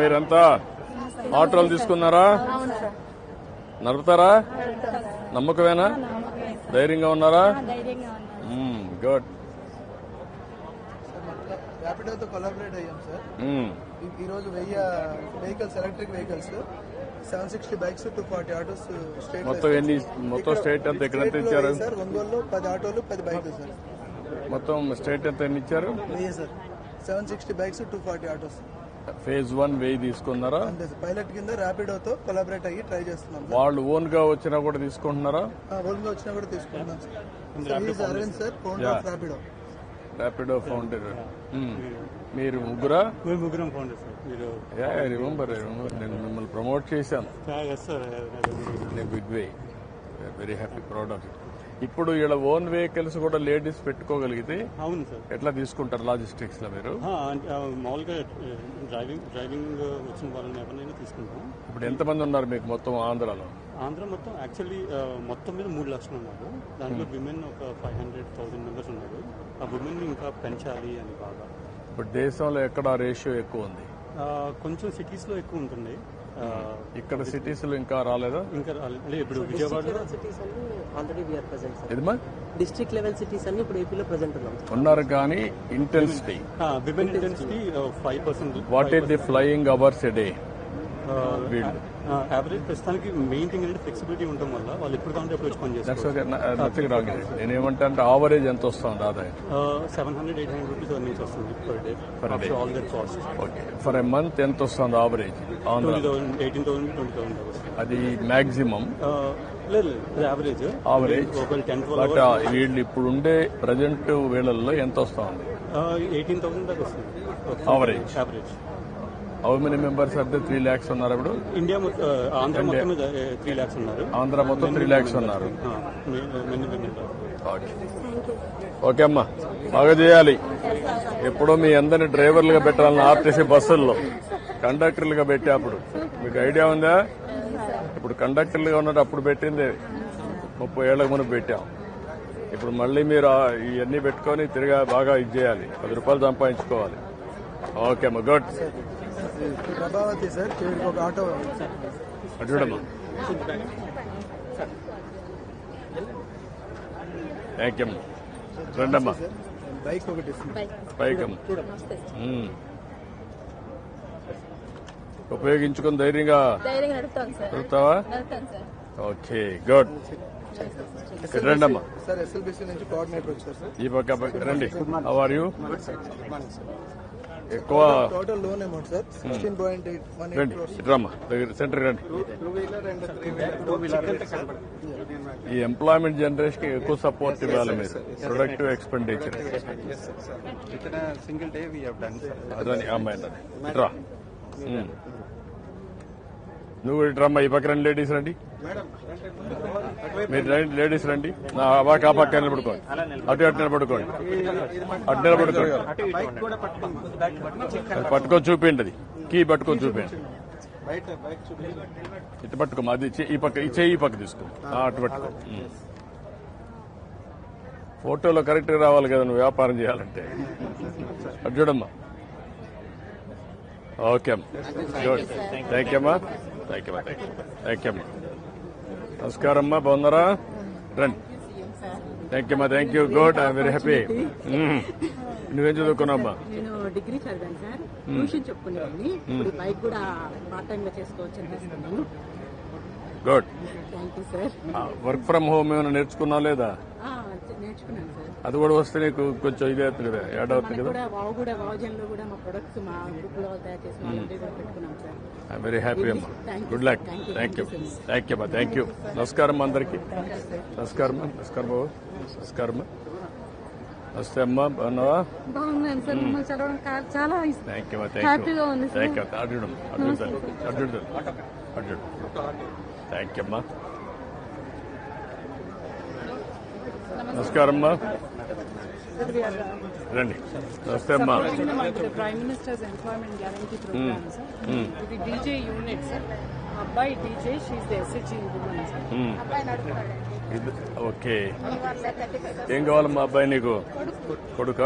మీరంతా ఆటోలు తీసుకున్నారా? నడుపుతారా? నమ్మకమేనా? ధైర్యంగా ఉన్నారా? గుడ్. ర్యాపిడోతో కొలాబరేట్ అయ్యాం సార్. ఈ- ఈ రోజు వెయ్యి vehicles electric vehicles seven sixty bikes two forty autos state మొత్తం ఎన్ని మొత్తం స్టేట్ అంతా ఎక్కడ ఎంత ఇచ్చారు? సార్? ఒంగోలు పది ఆటోలు పది బైకులు సార్. మొత్తం స్టేట్ ఎంత ఎన్ని ఇచ్చారు? వెయ్యి sir. Seven sixty bikes two forty autos. Phase one వెయ్యి తీసుకున్నారా? పైలట్ కింద ర్యాపిడోతో కొలాబరేట్ అయ్యి ట్రై చేస్తున్నాం సార్. వాళ్ళు ఓన్గా వచ్చినా కూడా తీసుకుంటున్నారా? ఓల్గా వచ్చినా కూడా తీసుకుంటున్నాం సార్. ర్యాపిడో ర్యాపిడో ఫౌండర్ మీరు ముగ్గురా? ముగ్గురం ఫౌండర్ సార్. మీరు రిమెంబర్ నేను మిమ్మల్ని ప్రమోట్ చేశాను. Big way very happy proud of it ఇప్పుడు ఇలా ఓన్ వెహికల్స్ కూడా లేడీస్ పెట్టుకోగలిగితే అవును సార్. ఎట్లా తీసుకుంటారు లాజిస్టిక్స్లో మీరు మామూలుగా డ్రైవింగ్ డ్రైవింగ్ వచ్చిన వాళ్ళని ఎవరినైనా తీసుకుంటాం. ఇప్పుడు ఎంతమంది ఉన్నారు మీకు మొత్తం ఆంధ్రాలో? ఆంధ్ర మొత్తం యాక్చువల్లీ మొత్తం మీద మూడు లక్షలు ఉన్నారు. దాంట్లో విమెన్ ఒక ఫైవ్ హండ్రెడ్ థౌసండ్ మెంబర్స్ ఉన్నారు. ఆ విమెన్ ఇంకా పెంచాలి అని బాగా. ఇప్పుడు దేశంలో ఎక్కడ రేషియో ఎక్కువ ఉంది? కొంచెం సిటీస్లో ఎక్కువ ఉంటుంది. ఆ, ఇక్కడ సిటీస్లో ఇంకా రాలేదా? ఇంకా రాలే- అంటే ఇప్పుడు విజయవాడలో సిటీస్ అన్ని already we're present sir district level cities అన్ని ఇప్పుడు ఏపీలో ప్రెసెంట్ ఉన్నాం ఉన్నారు కానీ intensity women intensity five percent what is the flying hours a day average ప్రస్తుతానికి మెయిన్ థింగ్ ఏంటంటే ఫ్లెక్సిబిలిటీ ఉండడం వల్ల వాళ్ళు ఎప్పుడు కావాలంటే ఎప్పుడు వచ్చి పని చేస్తారు ఆవరేజ్ ఎంత వస్తుంది ఆదాయం seven hundred eight hundred rupees earnings వస్తుంది per day Per day. All that cost okay for a month ఎంత వస్తుంది average thousand eighteen thousand twenty thousand వస్తుంది అది మాక్సిమం యావరేజ్ వీళ్ళు ఇప్పుడు ఉండే ప్రజెంట్ వేళల్లో ఎంత వస్తుంది? ఎయిటీన్ థౌసండ్ దాకా వస్తుంది. యావరేజ్ హౌ మెనీ మెంబర్స్ అంటే త్రీ ల్యాక్స్ ఉన్నారు ఇప్పుడు. ఇండియా ఆంధ్ర మొత్తం త్రీ ల్యాక్స్ ఉన్నారు. ఆంధ్ర మొత్తం త్రీ ల్యాక్స్ ఉన్నారు. ఓకే ఓకే అమ్మా. బాగా చేయాలి. ఎప్పుడో మీ అందరిని డ్రైవర్లుగా పెట్టాలని ఆర్టీసీ బస్సుల్లో కండక్టర్లుగా పెట్టే అప్పుడు. మీకు ఐడియా ఉందా? ఇప్పుడు కండక్టర్లుగా ఉన్నట్టు అప్పుడు పెట్టింది. ముప్పై ఏళ్ళకు మునుపు పెట్టాం. ఇప్పుడు మళ్ళీ మీరు ఇవన్నీ పెట్టుకొని తిరిగా బాగా ఇది చేయాలి. పది రూపాయలు సంపాదించుకోవాలి. ఓకే అమ్మా. గుడ్ ప్రభావతి సార్ చివరికి ఒక ఆటో చూడమ్మా థ్యాంక్ యూ అమ్మా. రండమ్మా. బైక్ ఒకటి మ్మ్. ఉపయోగించుకొని ధైర్యంగా సార్. Okay good. రండమ్మా. సార్ ఎస్ఎల్బిసి నుంచి కోఆర్డినేటర్ వచ్చారు సార్. ఈ పక్క పక్క రండి. హౌ ఆర్ యూ ఎక్కువ total loan amount sir sixteen point eight రండి ఇటు రమ్మా దగ్గర సెంటర్ రండి. ఈ ఎంప్లాయ్మెంట్ జనరేషన్కి ఎక్కువ సపోర్ట్ ఇవ్వాలి మీరు. Productive expenditure done, sir. అదని అమ్మాయి. నువ్వు ఇటు రమ్మా ఈ పక్క రండి లేడీస్ రండి. మీరు లేడీస్ రండి. నా బాగా ఆ పక్క నిలబడుకోండి. అటు అటు నిలబడుకోండి. అటు నిలబడుకోండి. పట్టుకొని చూపిండి అది. కీ పట్టుకొని చూపిండి ఇటు పట్టుకోమా అది ఈ పక్క ఈ చెయ్యి ఈ పక్క తీసుకో. అటు పట్టుకో. ఫోటోలో కరెక్ట్గా రావాలి కదా నువ్వు వ్యాపారం చేయాలంటే. అటు చూడమ్మా. ఓకే అమ్మా. థ్యాంక్ యూ అమ్మా థ్యాంక్ యూ అమ్మా థ్యాంక్ యూ అమ్మా నమస్కారం అమ్మా బాగున్నారా రండి థ్యాంక్ యూ అమ్మా thank you good I'm very happy నువ్వేం చదువుకున్నావమ్మా నేను డిగ్రీ చదివాను సార్. ట్యూషన్ చెప్పుకునేవాడిని. ఇప్పుడు ఈ బైక్ కూడా పార్ట్ టైం గా చేసుకోవచ్చు అనిపిస్తున్నాను good thank you sir work from home ఏమైనా నేర్చుకున్నావు లేదా? నేర్చుకున్నాను సార్. అది కూడా వస్తే నీకు కొంచెం ఇది అవుతుంది కదా యాడ్ అవుతుంది కదా? కూడా వావ్ కూడా మా ప్రొడక్ట్స్ మా గ్రూప్లో తయారు చేసి కూడా పెట్టుకున్నాం సార్. ఐఎమ్ వెరీ హ్యాపీ అమ్మా Thank you, good luck sir. Thank you. Thank you. Thank you అమ్మా థ్యాంక్ యూ నమస్కారం అందరికి. నమస్కారం నమస్కారం బాబు. నమస్కారం నమస్తే అమ్మా బాగున్నావా? చాలా. Thank you thank you. Thank you అడ్డు అడ్డు అడ్డు అడ్డు థ్యాంక్ యూ అమ్మా నమస్కారం అమ్మా. రండి. నమస్తే అమ్మా. Prime minister's employment guarantee programme sir ఇది డీజే యూనిట్ సార్ అబ్బాయి డీజే ఉమెన్ సార్ ఓకే. ఏం కావాలమ్మా అబ్బాయి నీకు? కొడుక.